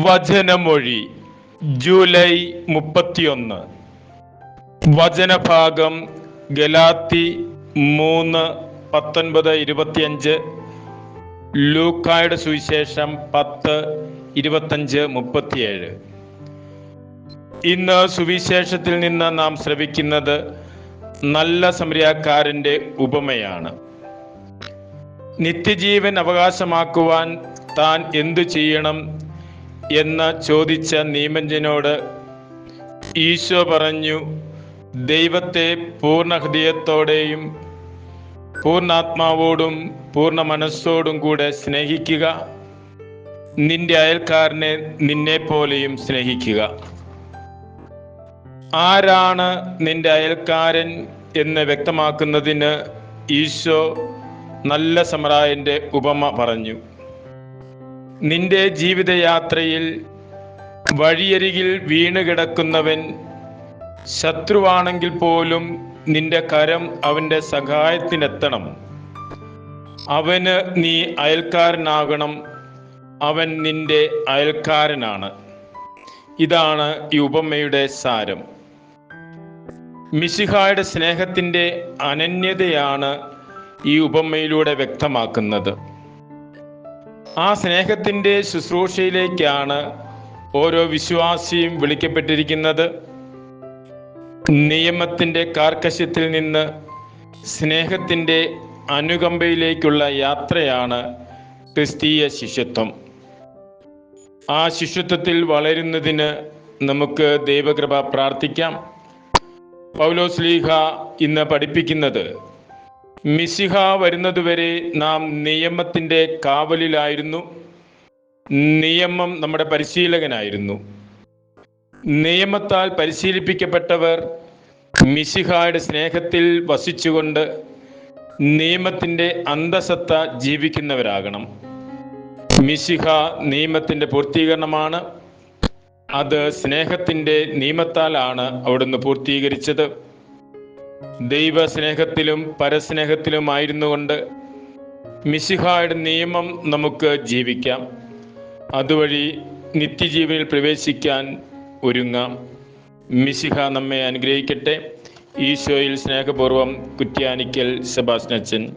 വചനമൊഴി July മുപ്പത്തിയൊന്ന്. വചനഭാഗം ഗലാത്തി മൂന്ന് പത്തൊൻപത് ഇരുപത്തിയഞ്ച്. ലൂക്കായുടെ സുവിശേഷം പത്ത് ഇരുപത്തഞ്ച് മുപ്പത്തിയേഴ്. ഇന്ന് സുവിശേഷത്തിൽ നിന്ന് നാം ശ്രവിക്കുന്നത് നല്ല സമരക്കാരന്റെ ഉപമയാണ്. നിത്യജീവൻ അവകാശമാക്കുവാൻ താൻ എന്തു ചെയ്യണം? എന്ന് ചോദിച്ച നീമഞ്ജനോട് ഈശോ പറഞ്ഞു ദൈവത്തെ പൂർണ ഹൃദയത്തോടെയും പൂർണാത്മാവോടും പൂർണ മനസ്സോടും കൂടെ സ്നേഹിക്കുക. നിന്റെ അയൽക്കാരനെ നിന്നെ പോലെയും സ്നേഹിക്കുക. ആരാണ് നിന്റെ അയൽക്കാരൻ എന്ന് വ്യക്തമാക്കുന്നതിന് ഈശോ നല്ല സമറായന്റെ ഉപമ പറഞ്ഞു. നിന്റെ ജീവിതയാത്രയിൽ വഴിയരികിൽ വീണ് കിടക്കുന്നവൻ ശത്രുവാണെങ്കിൽ പോലും നിന്റെ കരം അവന്റെ സഹായത്തിനെത്തണം. അവന് നീ അയൽക്കാരനാകണം. അവൻ നിന്റെ അയൽക്കാരനാണ്. ഇതാണ് ഈ ഉപമയുടെ സാരം. മിശിഹായുടെ സ്നേഹത്തിന്റെ അനന്യതയാണ് ഈ ഉപമയിലൂടെ വ്യക്തമാക്കുന്നത്. ആ സ്നേഹത്തിന്റെ ശുശ്രൂഷയിലേക്കാണ് ഓരോ വിശ്വാസിയും വിളിക്കപ്പെട്ടിരിക്കുന്നത്. നിയമത്തിന്റെ കാർക്കശ്യത്തിൽ നിന്ന് സ്നേഹത്തിന്റെ അനുകമ്പയിലേക്കുള്ള യാത്രയാണ് ക്രിസ്തീയ ശിഷ്യത്വം. ആ ശിഷ്യത്വത്തിൽ വളരുന്നതിന് നമുക്ക് ദൈവകൃപ പ്രാർത്ഥിക്കാം. പൗലോസ്ലീഹ ഇന്ന് പഠിപ്പിക്കുന്നത് മിശിഹ വരുന്നതുവരെ നാം നിയമത്തിന്റെ കാവലിലായിരുന്നു. നിയമം നമ്മുടെ പരിശീലകനായിരുന്നു. നിയമത്താൽ പരിശീലിപ്പിക്കപ്പെട്ടവർ മിസിഹായുടെ സ്നേഹത്തിൽ വസിച്ചുകൊണ്ട് നിയമത്തിന്റെ അന്തസത്ത ജീവിക്കുന്നവരാകണം. മിസിഹ നിയമത്തിന്റെ പൂർത്തീകരണമാണ്. അത് സ്നേഹത്തിന്റെ നിയമത്താലാണ് അവിടുന്ന് പൂർത്തീകരിച്ചത്. ദൈവ സ്നേഹത്തിലും പരസ്നേഹത്തിലുമായിരുന്നു കൊണ്ട് മിശിഹായുടെ നിയമം നമുക്ക് ജീവിക്കാം. അതുവഴി നിത്യജീവനിൽ പ്രവേശിക്കാൻ ഒരുങ്ങാം. മിശിഹ നമ്മെ അനുഗ്രഹിക്കട്ടെ. ഈശോയിൽ സ്നേഹപൂർവം കുറ്റ്യാനിക്കൽ സെബാസ്നച്ചൻ